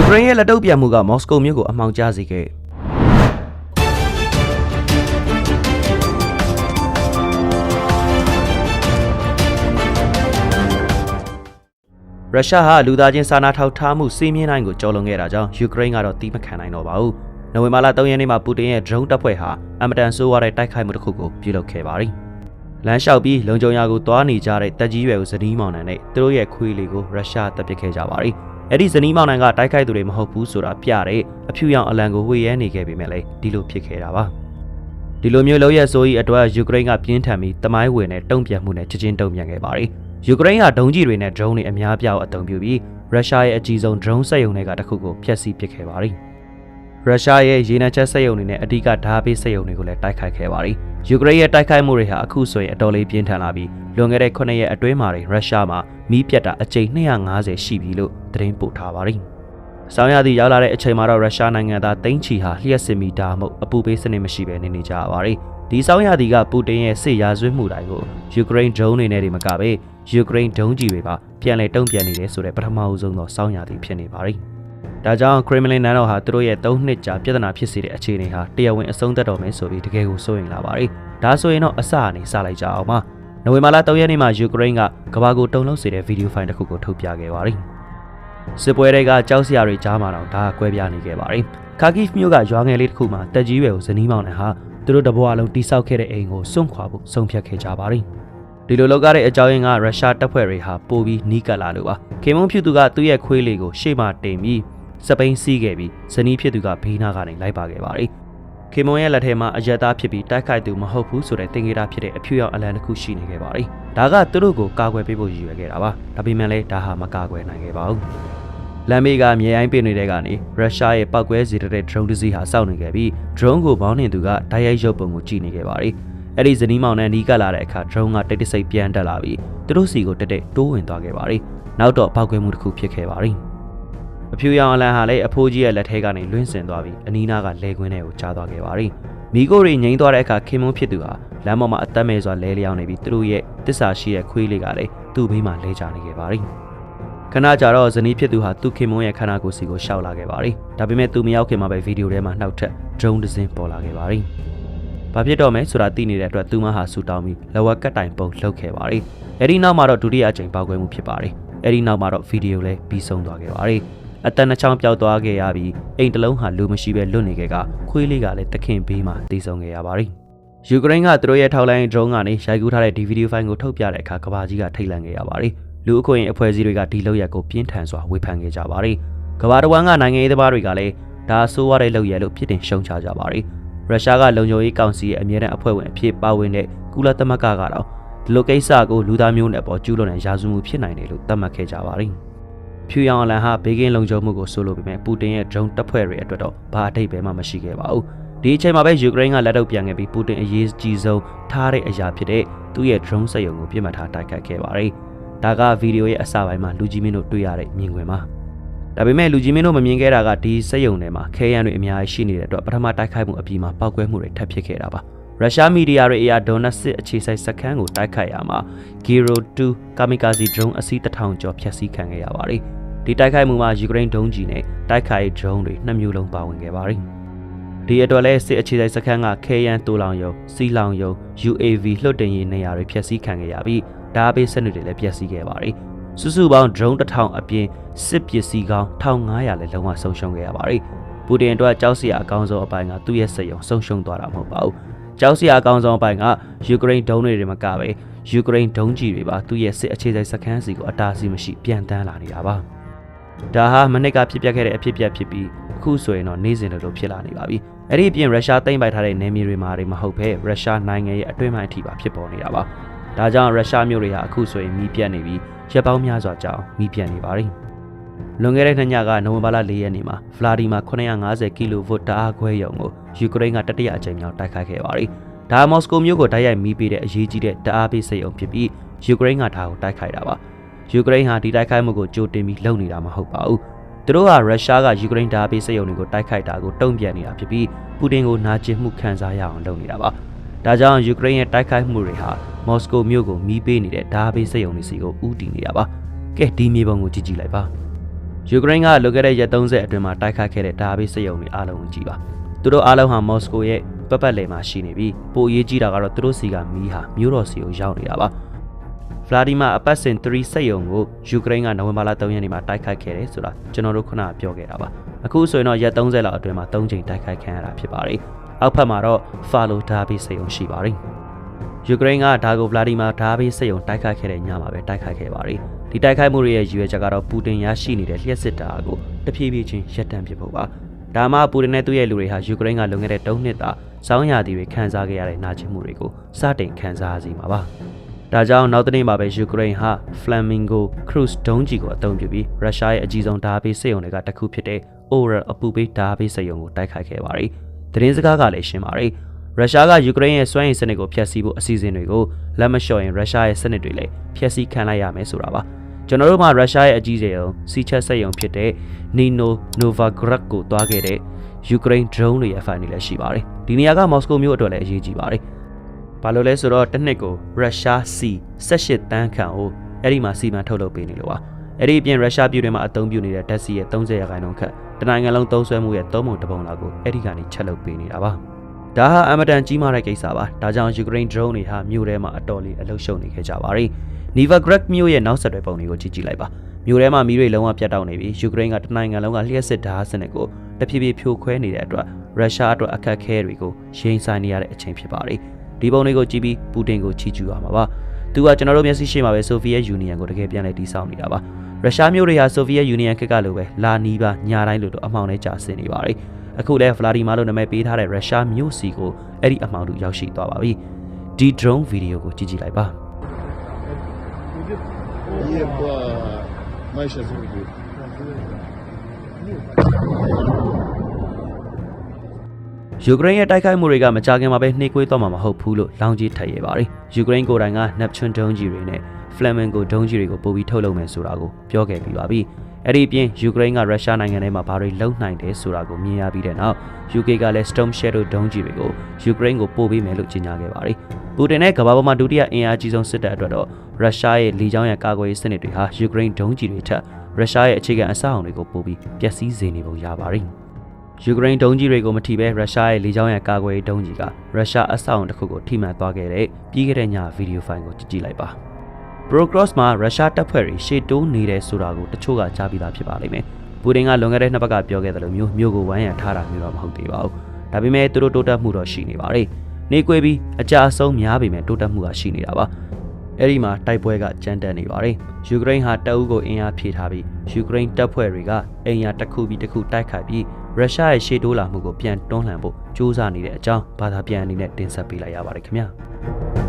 ယူကရိန်းရဲ့လက်တုပ်ပြန်မှုကမော်စကိုမြို့ကိုအမှောင်ကျစေခဲ့ရုရှားဟာလူသားချင်းစာနာထောက်ထားမှုစီးမြင်တိုင်းကိုကျော်လွန်ခဲ့တာကြောင့်ယူကရိန်းကတော့တီးမခံနိုင်တော့ပါဘူး။နိုဝင်ဘာလ3ရက်နေ့မှာပူတင်ရဲ့ drone တပ်ဖွဲ့ဟာအမတန်ဆိုးဝါးတဲ့တိုက်ခိုက်မှုတစ်ခုကိုပြုလုပ်ခဲ့ပါတယ်။လမ်းလျှောက်ပြီးလုံခြုံရာကိုသွားနေကြတဲ့တပ်ကြီးရွယ်ကိုဇနီးမောင်နှံနဲ့သူတို့ရဲ့ခွေးလေးကိုရုရှားတပ်ပစ်ခဲ့ကြပါတယ်။ အဲ့ဒီဇနီးမောင်နှံကတိုက်ခိုက်သူတွေမဟုတ်ဘူးဆိုတာပြတဲ့အဖြူရောင်အလံကိုဝေရဲနေခဲ့ပေမဲ့လည်းဒီလိုဖြစ်ခဲ့တာပါ။ဒီလိုမျိုးလောက်ရဆိုကြီးအတွက်ယူကရိန်းကပြင်းထန်ပြီးတမိုင်းဝင်တဲ့တုံ့ပြန်မှုနဲ့ချက်ချင်းတုံ့ပြန်ခဲ့ပါတယ်။ယူကရိန်းကဒုံးကျည်တွေနဲ့ drone တွေအများပြားကိုအသုံးပြုပြီးရုရှားရဲ့အကြီးဆုံး drone စက်ရုံတွေကတစ်ခုကိုဖျက်ဆီးပစ်ခဲ့ပါတယ်။ ရုရှားရဲ့ရေနံချက်စက်ရုံတွေနဲ့အဓိကဓာတ်ပေးစက်ရုံတွေကိုလည်းတိုက်ခိုက်ခဲ့ပါတယ်။ယူကရိန်းရဲ့တိုက်ခိုက်မှုတွေဟာအခုဆိုရင်အတော်လေးပြင်းထန်လာပြီးလွန်ခဲ့တဲ့9ရက်အတွင်းမှာရုရှားမှာမီးပြတ်တာအကြိမ်250ရှိပြီလို့သတင်းပို့ထားပါတယ်။ဆောင်းရသည့်ရောက်လာတဲ့အချိန်မှာတော့ရုရှားနိုင်ငံသားတိန့်ချီဟာလျှက်စစ်မီဒါမှုအပူပေးစနစ်မရှိဘဲနေနေကြရပါတယ်။ဒီဆောင်းရသည့်ကပူတင်ရဲ့စစ်ရာဇဝတ်မှုတိုင်းကိုယူကရိန်းဒရုန်းတွေနဲ့တွေမကပဲယူကရိန်းဒုံးကြီးတွေပါပြန်လည်တုံ့ပြန်နေတယ်ဆိုတဲ့ပထမအဦးဆုံးသောဆောင်းရသည့်ဖြစ်နေပါတယ်။ ဒါကြောင့်ခရမလင်နန်းတော်ဟာသူတို့ရဲ့၃နှစ်ကြာပြဿနာဖြစ်စေတဲ့အခြေအနေဟာတရားဝင်အဆုံးသတ်တော်မယ်ဆိုပြီးတကယ်ကိုစိုးရိမ်လာပါတယ်။ဒါဆိုရင်တော့အစအနေစလိုက်ကြအောင်ပါ။နိုဝင်ဘာလ3ရက်နေ့မှာယူကရိန်းကကမ္ဘာကိုတုံ့လောက်စေတဲ့ဗီဒီယိုဖိုင်တစ်ခုကိုထုတ်ပြခဲ့ပါတယ်။စစ်ပွဲတွေကကြောက်စရာတွေကြားမှာတော့ဒါကွဲပြားနေခဲ့ပါတယ်။ခါကိဖ်မြို့ကရွာငယ်လေးတစ်ခုမှာတက်ကြီးရွယ်ကိုဇနီးမောင်နှံဟာသူတို့တဘွားလုံးတိဆောက်ခဲ့တဲ့အိမ်ကိုစွန့်ခွာဖို့ဆုံးဖြတ်ခဲ့ကြပါတယ်။ ဒီလိုလောက်ရတဲ့အကြောင်းရင်းကရုရှားတပ်ဖွဲ့တွေဟာပိုပြီးနီးကပ်လာလို့ပါ။ခေမုန်းဖြစ်သူကသူ့ရဲ့ခွေးလေးကိုရှေ့မှတင်ပြီးစပိန်စီးခဲ့ပြီးဇနီးဖြစ်သူကဘေးနားကနေလိုက်ပါခဲ့ပါတယ်။ခေမွန်ရဲ့လက်ထဲမှာအယက်သားဖြစ်ပြီးတိုက်ခိုက်သူမဟုတ်ဘူးဆိုတဲ့တင်ကြေတာဖြစ်တဲ့အဖြူရောင်အလံတစ်ခုရှိနေခဲ့ပါတယ်။ဒါကသူတို့ကိုကာကွယ်ပေးဖို့ရည်ရွယ်ခဲ့တာပါ။ဒါပေမဲ့လည်းဒါဟာမကာကွယ်နိုင်ခဲ့ပါဘူး။လမ်းမေးကမြေအိုင်းပင်နေတဲ့ကနေရုရှားရဲ့ပောက်ကွဲစေတဲ့ drone တစ်စီးဟာစောင့်နေခဲ့ပြီး drone ကိုမောင်းနေသူကတိုက်ရိုက်ရုပ်ပုံကိုကြည့်နေခဲ့ပါတယ်။ အဲ့ဒီဇနီးမောင်နဲ့နီးကပ်လာတဲ့အခါ drone ကတိတ်တိတ်ဆိတ်ပြန်တက်လာပြီးသူတို့စီကိုတက်တက်တိုးဝင်သွားခဲ့ပါတယ်။နောက်တော့ပောက်ကွဲမှုတစ်ခုဖြစ်ခဲ့ပါတယ်။အဖြူရောင်အလံဟာလည်းအဖိုးကြီးရဲ့လက်ထဲကနေလွင့်စင်သွားပြီးအနီးနားကလဲကွင်းထဲကိုချသွားခဲ့ပါတယ်။မိကိုတွေငိမ့်သွားတဲ့အခါခင်မွန်းဖြစ်သူဟာလမ်းပေါ်မှာအသက်မဲ့စွာလဲလျောင်းနေပြီးသူတို့ရဲ့တစ္ဆာရှိတဲ့ခွေးလေးကလည်းသူ့ဘေးမှာလဲကျနေခဲ့ပါတယ်။ခဏကြာတော့ဇနီးဖြစ်သူဟာသူ့ခင်မွန်းရဲ့ခန္ဓာကိုယ်စီကိုရှောက်လာခဲ့ပါတယ်။ဒါပေမဲ့သူမရောက်ခင်မှာပဲဗီဒီယိုထဲမှာနှောက်ထက် drone တစ်စင်းပေါ်လာခဲ့ပါတယ်။ ဘာဖြစ်တော့မဲဆိုတာသိနေတဲ့အတွက်သူမဟာဆူတောင်းပြီးလဝက်ကတ်တိုင်ပုံလှုပ်ခဲ့ပါတယ်။အဲဒီနောက်မှာတော့ဒုတိယအကြိမ်ပောက်ကွဲမှုဖြစ်ပါတယ်။အဲဒီနောက်မှာတော့ဗီဒီယိုလည်းပြီးဆုံးသွားခဲ့ပါတယ်။အတန်နှချောင်းပျောက်သွားခဲ့ရပြီးအိမ်တစ်လုံးဟာလူမရှိပဲလွတ်နေခဲ့ကခွေးလေးကလည်းတခင်ဘေးမှာတည်ဆုံခဲ့ရပါတယ်။ယူကရိန်းကသူတို့ရဲ့ထောက်လိုင်း drone ကနေရိုက်ကူးထားတဲ့ဒီဗီဒီယိုဖိုင်ကိုထုတ်ပြတဲ့အခါကဘာကြီးကထိတ်လန့်ခဲ့ရပါတယ်။လူအခွင့်အရေးအဖွဲ့အစည်းတွေကဒီလောက်ရက်ကိုပြင်းထန်စွာဝေဖန်ခဲ့ကြပါတယ်။ကဘာတဝမ်းကနိုင်ငံရေးသမားတွေကလည်းဒါဆိုးရတဲ့လောက်ရလို့ပြစ်တင်ရှုံချကြပါတယ်။ ရုရှားကလုံခြုံရေးကောင်စီရဲ့အမြဲတမ်းအဖွဲ့ဝင်အဖြစ်ပါဝင်တဲ့ကုလသမဂ္ဂကတော့ဒီလိုကိစ္စကိုလူသားမျိုးနဲ့ပေါ်ကျူးလွန်တဲ့ရာဇဝမှုဖြစ်နိုင်တယ်လို့သတ်မှတ်ခဲ့ကြပါတယ်။ဖြူရောင်အလံဟာဘေးကင်းလုံခြုံမှုကိုဆိုလိုပေမဲ့ပူတင်ရဲ့ drone တပ်ဖွဲ့တွေအတွက်တော့ဘာအထိပ်ပဲမှမရှိခဲ့ပါဘူး။ဒီအချိန်မှာပဲယူကရိန်းကလက်တော့ပြန်ခဲ့ပြီးပူတင်အရေးကြီးဆုံးထားတဲ့အရာဖြစ်တဲ့သူ့ရဲ့ drone စက်ရုံကိုပြစ်မှတ်ထားတိုက်ခိုက်ခဲ့ပါတယ်။ဒါကဗီဒီယိုရဲ့အစပိုင်းမှာလူကြီးမင်းတို့တွေ့ရတဲ့မြင်ကွင်းပါ။ ဒါပေမဲ့လူကြီးမင်းတို့မမြင်ခဲ့တာကဒီစက်ရုံထဲမှာခဲယမ်းတွေအများကြီးရှိနေတဲ့အတွက်ပထမတိုက်ခိုက်မှုအပြီးမှာပောက်ကွဲမှုတွေထပ်ဖြစ်ခဲ့တာပါ။ရုရှားမီဒီယာတွေအရာဒေါ်နက်စစ်အခြေစိုက်စခန်းကိုတိုက်ခိုက်ရမှာ Giro 2 Kamikaze drone အစီးတစ်ထောင်ကျော်ဖျက်ဆီးခံခဲ့ရပါတယ်။ဒီတိုက်ခိုက်မှုမှာယူကရိန်းဒုံးကြီးနဲ့တိုက်ခိုက် drone တွေနှစ်မျိုးလုံးပါဝင်ခဲ့ပါတယ်။ဒီအတွက်လည်းစစ်အခြေစိုက်စခန်းကခဲယမ်းတူလောင်ယုံစီလောင်ယုံ UAV လွှတ်တင်ရေးနေရာတွေဖျက်ဆီးခံခဲ့ရပြီးဓာတ်ပေးစက်တွေလည်းပျက်စီးခဲ့ပါတယ်။ စုစုပေါင်း drone တစ်ထောင်အပြင်စစ်ပစ္စည်းကောင်း1500လည်းလုံးဝဆုံးရှုံးခဲ့ရပါတယ်။ပူတင်အတွက်ကြောက်စရာအကောင်းဆုံးအပိုင်းကသူ့ရဲ့စက်ရုံဆုံးရှုံးသွားတာမဟုတ်ပါဘူး။ကြောက်စရာအကောင်းဆုံးအပိုင်းကယူကရိန်းဒုံးတွေမကပဲယူကရိန်းဒုံးကြီးတွေပါသူ့ရဲ့စစ်အခြေစိုက်စခန်းစီကိုအတားအဆီးမရှိပြန်တန်းလာနေတာပါ။ဒါဟာမနစ်ကဖြစ်ပျက်ခဲ့တဲ့အဖြစ်အပျက်ဖြစ်ပြီးအခုဆိုရင်တော့နေ့စဉ်လိုလိုဖြစ်လာနေပါပြီ။အဲ့ဒီအပြင်ရုရှားသိမ်းပိုက်ထားတဲ့နယ်မြေတွေမှာတွေမဟုတ်ဘဲရုရှားနိုင်ငံရဲ့အတွင်းပိုင်းအထိပါဖြစ်ပေါ်နေတာပါ။ ဒါကြောင့်ရုရှားမြို့တွေဟာအခုဆိုရင်မီးပြတ်နေပြီးရက်ပေါင်းများစွာကြာအောင်မီးပြတ်နေပါပြီ။လွန်ခဲ့တဲ့နှစ်ညကနိုဝင်ဘာလ၄ရက်နေ့မှာဗလာဒီမာ950ကီလိုဗတ်တအားခွဲရုံကိုယူကရိန်းကတတိယအကြိမ်မြောက်တိုက်ခိုက်ခဲ့ပါတယ်။ဒါမော်စကိုမြို့ကိုတိုက်ရိုက်မီးပေးတဲ့အရေးကြီးတဲ့တအားပေးစိတ်အောင်ဖြစ်ပြီးယူကရိန်းကဒါကိုတိုက်ခိုက်တာပါ။ယူကရိန်းဟာဒီတိုက်ခိုက်မှုကိုကြိုတင်ပြီးလုပ်နေတာမဟုတ်ပါဘူး။သူတို့ကရုရှားကယူကရိန်းဓာတ်ပေးစိတ်ရုံတွေကိုတိုက်ခိုက်တာကိုတုံ့ပြန်နေတာဖြစ်ပြီးပူတင်ကိုနာကျင်မှုခံစားရအောင်လုပ်နေတာပါ။ဒါကြောင့်ယူကရိန်းရဲ့တိုက်ခိုက်မှုတွေဟာ မော်စကိုမြို့ကိုမီးပေးနေတဲ့ဓာတ်ပေးစိတ်ရုံတွေစီကိုဥတီနေတာပါ။ကဲဒီမြေပုံကိုကြည့်ကြည့်လိုက်ပါ။ယူကရိန်းကလွန်ခဲ့တဲ့ရက်30အတွင်းမှာတိုက်ခိုက်ခဲ့တဲ့ဒါဘေးစစ်ရုံတွေအားလုံးကိုကြည့်ပါသူတို့အားလုံးဟာမော်စကိုရဲ့ပတ်ပတ်လည်မှာရှိနေပြီးပိုအရေးကြီးတာကတော့သူတို့စီကမီးဟာမြို့တော်စီကိုရောက်နေတာပါဗလာဒီမာအပတ်စင်3စစ်ရုံကိုယူကရိန်းကနိုဝင်ဘာလ3ရက်နေ့မှာတိုက်ခိုက်ခဲ့တယ်ဆိုတာကျွန်တော်တို့ခုနကပြောခဲ့တာပါအခုဆိုရင်တော့ရက်30လောက်အတွင်းမှာ3ချိန်တိုက်ခိုက်ခံရတာဖြစ်ပါတယ်အောက်ဖက်မှာတော့ဖာလိုဒါဘေးစစ်ရုံရှိပါတယ် ယူကရိန်းကဒါကိုဗလာဒီမာဓာဘေးစစ်ရုံတိုက်ခိုက်ခဲ့တဲ့ညမှာပဲတိုက်ခိုက်ခဲ့ပါတယ်။ဒီတိုက်ခိုက်မှုတွေရဲ့ရည်ရွယ်ချက်ကတော့ပူတင်ရရှိနေတဲ့လျှက်စစ်တာကိုတဖြည်းဖြည်းချင်းရပ်တန့်ပစ်ဖို့ပါ။ဒါမှပူတင်နဲ့သူ့ရဲ့လူတွေဟာယူကရိန်းကလွန်ခဲ့တဲ့၃နှစ်တာစောင်းရာသီတွေခံစားခဲ့ရတဲ့နာကျင်မှုတွေကိုစတင်ခံစားရစီမှာပါ။ဒါကြောင့်နောက်တစ်နေ့မှာပဲယူကရိန်းဟာ Flamingo Cruise ဒုံးကြီးကိုအသုံးပြုပြီးရုရှားရဲ့အကြီးဆုံးဓာဘေးစစ်ရုံတွေကတစ်ခုဖြစ်တဲ့ Oral အပူပေးဓာဘေးစစ်ရုံကိုတိုက်ခိုက်ခဲ့ပါတယ်။သတင်းစကားကလည်းရှင်းပါတယ်။ ရုရှားကယူကရိန်းရဲ့စွမ်းရည်စနစ်ကိုဖျက်ဆီးဖို့အစီအစဉ်တွေကိုလက်မလျှော့ရင်ရုရှားရဲ့စနစ်တွေလည်းဖျက်ဆီးခံလိုက်ရမယ်ဆိုတာပါကျွန်တော်တို့မှာရုရှားရဲ့အကြီးကျယ်ဆုံးစီချက်ဆက်ယုံဖြစ်တဲ့ Nino Novograd ကိုတွားခဲ့တဲ့ယူကရိန်း drone တွေရဲ့ file တွေလည်းရှိပါတယ်ဒီနေရာကမော်စကိုမြို့အတွက်လည်းအရေးကြီးပါတယ်ဘာလို့လဲဆိုတော့တစ်နှစ်ကိုရုရှားစီ18တန်းခန့်ကိုအဲ့ဒီမှာစီမံထုတ်လုပ်ပေးနေလို့ပါအဲ့ဒီအပြင်ရုရှားပြည်တွင်းမှာအသုံးပြုနေတဲ့ဓာတ်ဆီရဲ့30ရာခိုင်နှုန်းခန့်တနိုင်ငံလုံးသုံးစွဲမှုရဲ့သုံးပုံတစ်ပုံလောက်ကိုအဲ့ဒီကနေချက်လုပ်ပေးနေတာပါ ဒါဟာအမတန်ကြီးမားတဲ့ကိစ္စပါ။ဒါကြောင့်ယူကရိန်း drone တွေဟာမြို့ထဲမှာအတော်လေးအလုရှုံနေခဲ့ကြပါရီ။ Nivagrad မြို့ရဲ့နောက်ဆက်တွဲပုံတွေကိုကြည့်ကြည့်လိုက်ပါ။မြို့ထဲမှာမီးတွေလုံးဝပြတ်တောက်နေပြီးယူကရိန်းကတနိုင်ငံလုံးကလျှက်စစ်ဓာတ်စနစ်ကိုတဖြည်းဖြည်းဖြိုခွဲနေတဲ့အတွက်ရုရှားအတွက်အခက်အခဲတွေကိုရင်ဆိုင်နေရတဲ့အချိန်ဖြစ်ပါရီ။ဒီပုံတွေကိုကြည့်ပြီးပူတင်ကိုချီးကျူးရမှာပါ။သူကကျွန်တော်တို့မျက်စိရှိမှာပဲဆိုဗီယက်ယူနီယံကိုတကယ်ပြန်လဲတည်ဆောက်နေတာပါ။ရုရှားမျိုးတွေဟာဆိုဗီယက်ယူနီယံခေတ်ကလိုပဲလာနီးပါညာတိုင်းလိုလိုအမှောင်နဲ့ကြာဆင်းနေပါရီ။ အခုလဲဗလာဒီမာလို့နာမည်ပေးထားတဲ့ရုရှားမျိုးစီကိုအဲ့ဒီအမှောင်တူရောက်ရှိသွားပါပြီဒီ drone ဗီဒီယိုကိုကြည့်ကြည့်လိုက်ပါ Еба. Май сейчас выйдет. ယူကရိန်းရဲ့တိုက်ခိုက်မှုတွေကမကြာခင်မှာပဲနှိကွေးသွားမှာမဟုတ်ဘူးလို့လောင်ကြီးထပ်ရပါတယ်ယူကရိန်းကိုယ်တိုင်က Neptune ဒုံးကြီးတွေနဲ့ Flamingo ဒုံးကြီးတွေကိုပို့ပြီးထုတ်လုပ်မယ်ဆိုတာကိုပြောခဲ့ပြီးပါပြီ အဲ့ဒီအပြင်ယူကရိန်းကရုရှားနိုင်ငံထဲမှာဘာတွေလုပ်နိုင်တယ်ဆိုတာကိုမြင်ရပြီးတဲ့နောက် UK ကလည်း Storm Shadow ဒုံးကြီးတွေကိုယူကရိန်းကိုပို့ပေးမယ်လို့ကြေညာခဲ့ပါတယ်ပူတင်နဲ့ကမ္ဘာပေါ်မှာဒုတိယအင်အားကြီးဆုံးစစ်တပ်အတွက်တော့ရုရှားရဲ့လေကြောင်းရန်ကာကွယ်ရေးစနစ်တွေဟာယူကရိန်းဒုံးကြီးတွေထက်ရုရှားရဲ့အခြေခံအဆောက်အအုံတွေကိုပို့ပြီးပျက်စီးစေနေပုံရပါတယ်ယူကရိန်းဒုံးကြီးတွေကိုမထိဘဲရုရှားရဲ့လေကြောင်းရန်ကာကွယ်ရေးဒုံးကြီးကရုရှားအဆောက်အအုံတစ်ခုကိုထိမှန်သွားခဲ့တဲ့ပြီးခဲ့တဲ့ညဗီဒီယိုဖိုင်ကိုကြည့်ကြည့်လိုက်ပါ Procross မှာရုရှားတပ်ဖွဲ့တွေရှေ့တိုးနေတယ်ဆိုတာကိုတချို့ကကြားပြီးသားဖြစ်ပါလိမ့်မယ်။ပူတင်ကလွန်ခဲ့တဲ့နှစ်ပတ်ကပြောခဲ့တယ်လို့မျိုးမျိုးကိုဝိုင်းရံထားတာမျိုးတော့မဟုတ်သေးပါဘူး။ဒါပေမဲ့သူတို့တိုးတက်မှုတော့ရှိနေပါတယ်။နေကွေးပြီးအကြအဆုံးများပေမဲ့တိုးတက်မှုကရှိနေတာပါ။အဲ့ဒီမှာတိုက်ပွဲကကြမ်းတက်နေပါတယ်။ယူကရိန်းဟာတပ်ဦးကိုအင်အားဖြည့်ထားပြီးယူကရိန်းတပ်ဖွဲ့တွေကအင်အားတစ်ခုပြီးတစ်ခုတိုက်ခိုက်ပြီးရုရှားရဲ့ရှေ့တိုးလာမှုကိုပြန်တွန်းလှန်ဖို့ကြိုးစားနေတဲ့အကြောင်းဘာသာပြန်အနေနဲ့တင်ဆက်ပေးလိုက်ရပါတယ်ခင်ဗျာ။